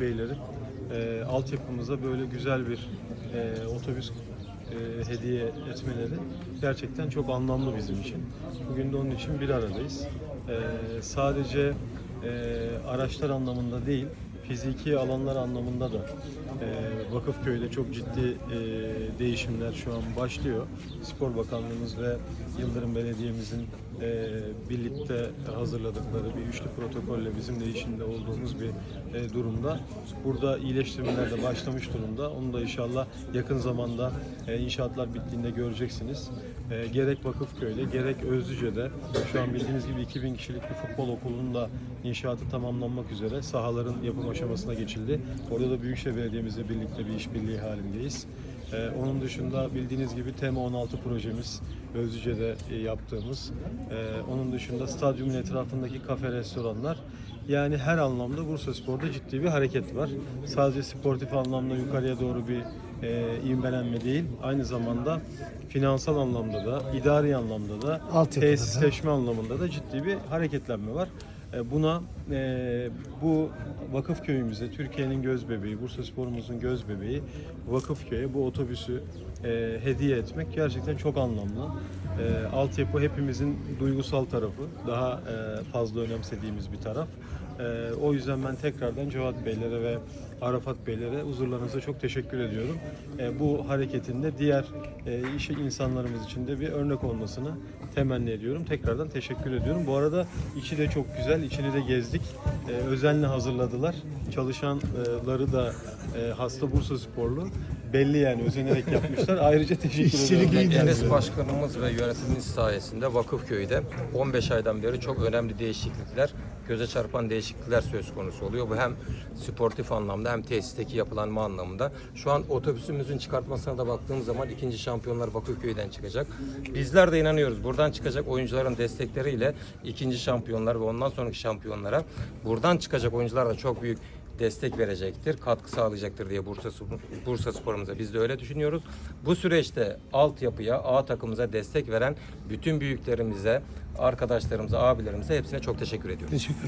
Beylerin e, altyapımıza böyle güzel bir e, otobüs e, hediye etmeleri gerçekten çok anlamlı bizim için. Bugün de onun için bir aradayız. E, sadece e, araçlar anlamında değil, fiziki alanlar anlamında da e, Vakıfköy'de çok ciddi e, değişimler şu an başlıyor. Spor Bakanlığımız ve Yıldırım Belediye'mizin e, birlikte hazırladıkları bir üçlü protokolle bizim de içinde olduğumuz bir e, durumda. Burada iyileştirmeler de başlamış durumda. Onu da inşallah yakın zamanda e, inşaatlar bittiğinde göreceksiniz. E, gerek Vakıfköy'de gerek Özlüce'de şu an bildiğiniz gibi 2000 kişilik bir futbol okulunun da inşaatı tamamlanmak üzere sahaların yapım aşamasına geçildi. Orada da Büyükşehir Belediye'mizle birlikte bir işbirliği halindeyiz. Ee, onun dışında bildiğiniz gibi Tema 16 projemiz Özlüce'de e, yaptığımız. Ee, onun dışında stadyumun etrafındaki kafe, restoranlar. Yani her anlamda Bursa Spor'da ciddi bir hareket var. Sadece sportif anlamda yukarıya doğru bir e, ivmelenme değil, aynı zamanda finansal anlamda da, idari anlamda da, da. tesisleşme anlamında da ciddi bir hareketlenme var. E, Buna e, bu vakıf köyümüze, Türkiye'nin göz bebeği, Bursa Spor'umuzun göz bebeği vakıf köye bu otobüsü e, hediye etmek gerçekten çok anlamlı. E, altyapı hepimizin duygusal tarafı, daha e, fazla önemsediğimiz bir taraf. E, o yüzden ben tekrardan Cevat Beylere ve Arafat Beylere huzurlarınıza çok teşekkür ediyorum. E, bu hareketin de diğer e, iş insanlarımız için de bir örnek olmasını temenni ediyorum. Tekrardan teşekkür ediyorum. Bu arada içi de çok güzel. İçini de gezdik. E, özenle hazırladılar. Çalışanları da e, hasta Bursa sporlu. Belli yani özenerek yapmışlar. Ayrıca teşekkür İşçilik ediyorum. iyi Enes Başkanımız ve yönetimimiz sayesinde Vakıfköy'de 15 aydan beri çok önemli değişiklikler, göze çarpan değişiklikler söz konusu oluyor. Bu hem sportif anlamda hem tesisteki yapılanma anlamında. Şu an otobüsümüzün çıkartmasına da baktığımız zaman ikinci şampiyonlar Vakıfköy'den çıkacak. Bizler de inanıyoruz. Buradan çıkacak oyuncuların destekleriyle ikinci şampiyonlar ve ondan sonraki şampiyonlara buradan çıkacak oyuncular da çok büyük destek verecektir, katkı sağlayacaktır diye Bursa, Bursa Spor'umuza biz de öyle düşünüyoruz. Bu süreçte altyapıya, A takımımıza destek veren bütün büyüklerimize, arkadaşlarımıza, abilerimize hepsine çok teşekkür ediyoruz. Teşekkürler.